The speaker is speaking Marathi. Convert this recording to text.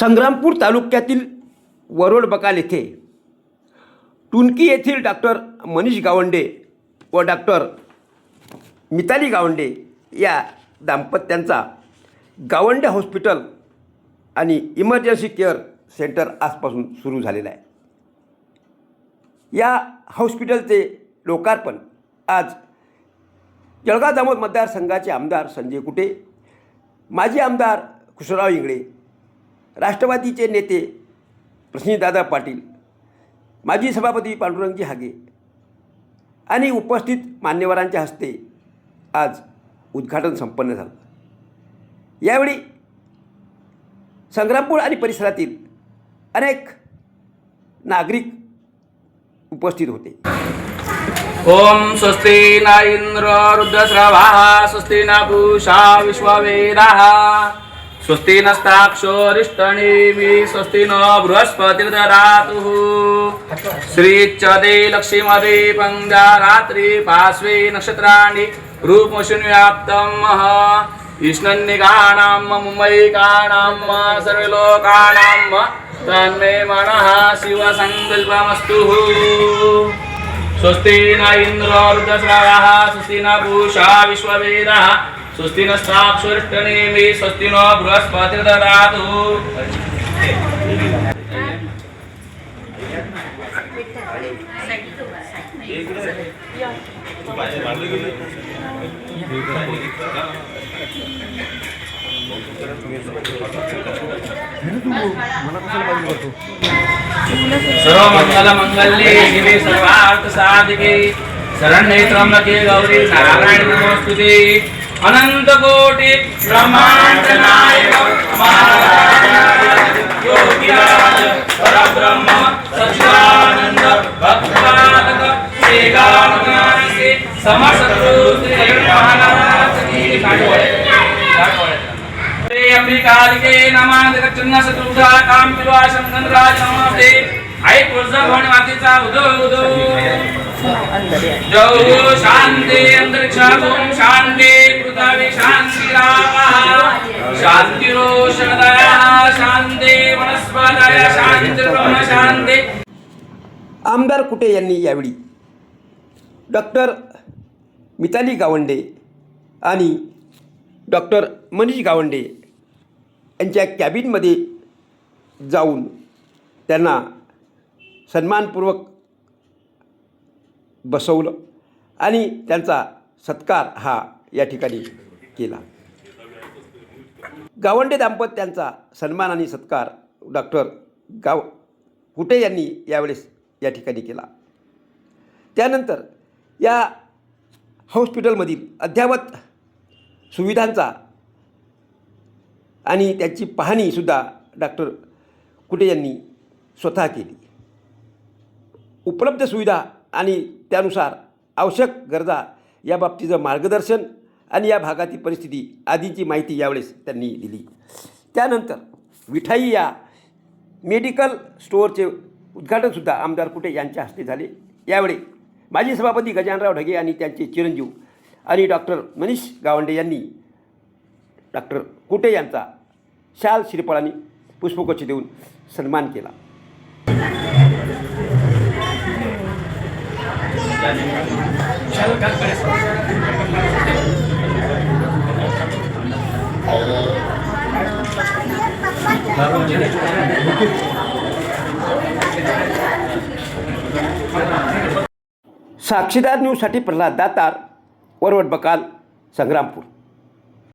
संग्रामपूर तालुक्यातील वरोड बकाल येथे. टुनकी येथील डॉक्टर मनीष गावंडे व डॉक्टर मिताली गावंडे या दाम्पत्यांचा गावंडे हॉस्पिटल आणि इमर्जन्सी केअर सेंटर आजपासून सुरू झालेलं आहे. या हॉस्पिटलचे लोकार्पण आज जळगाव दामोद मतदारसंघाचे आमदार संजय कुटे माजी आमदार खुशराव इंगळे राष्ट्रवादीचे नेते प्रश्नीदादा पाटील माजी सभापती पांडुरंगजी हागे आणि उपस्थित मान्यवरांच्या हस्ते आज उद्घाटन संपन्न झालं. यावेळी संग्रामपूर आणि परिसरातील अनेक नागरिक उपस्थित होते. ओम स्वस्ती ना इंद्र रुद्रश्रवा स्वस्ती ना पूषा विश्ववेदा। स्वस्ति नस्ताक्षोरिष्टनेमि स्वस्ति न बृहस्पतिर्ददातुः। श्रीच्यते लक्ष्मीमदे पङ्गा रात्रि पार्श्वे नक्षत्राणि रूपशून्यव्याप्तं मह। विष्णन्निकाणां मुम्बैकाणां सर्वलोकाणां तन्मे मनः शिवसङ्कल्पमस्तु। स्वस्ति न इन्द्रो रुद्रस्रावः स्वस्ति न पूषा विश्ववेदः स्वस्ति न स्थाक्षुरिष्टनेमि स्वस्ति नो बृहस्पतिर्ददातु सर्वमङ्गलमङ्गल्ये शिवे सर्वार्थसाधिके शरण्ये त्र्यम्बके गौरी नारायण नमोस्तुते। अनन्तकोटि ब्रह्माण्ड नायक योगिराज परब्रह्म सच्चिदानन्द भक्तपालक श्रीगानसे समशत्रु महाराज की श्री अंबिकालिके नमः जगच्चन्न शत्रुघ्ना नमस्ते आई तुळजा भवानी मातेचा उदो उदो। जौ शांती ओम शांती पृथ्वी शांती शांती रोषणदया शांती वनस्पतय शांती ब्रह्म शांती। आमदार कुटे यांनी यावेळी? डॉक्टर मिताली गावंडे आणि डॉक्टर मनीष गावंडे यांच्या कॅबिनमध्ये जाऊन त्यांना सन्मानपूर्वक बसवलं आणि त्यांचा सत्कार हा या ठिकाणी केला. गावंडे दाम्पत्यांचा सन्मान आणि सत्कार डॉक्टर गाव कुटे यांनी यावेळेस या ठिकाणी केला. त्यानंतर या हॉस्पिटलमधील अद्ययावत सुविधांचा आणि त्याची पाहणीसुद्धा डॉक्टर कुटे यांनी स्वतः केली. उपलब्ध सुविधा आणि त्यानुसार आवश्यक गरजा या बाबतीचं मार्गदर्शन आणि या भागातील परिस्थिती आदींची माहिती यावेळेस त्यांनी दिली. त्यानंतर विठाई या मेडिकल स्टोअरचे उद्घाटनसुद्धा आमदार कुटे यांच्या हस्ते झाले. यावेळी माजी सभापती गजानराव ढगे आणि त्यांचे चिरंजीव आणि डॉक्टर मनीष गावंडे यांनी डॉक्टर कुटे यांचा शाल श्रीफळांनी पुष्पगुच्छ देऊन सन्मान केला. साक्षीदार न्यूजसाठी प्रल्हाद दातार वरवट बकाल संग्रामपूर.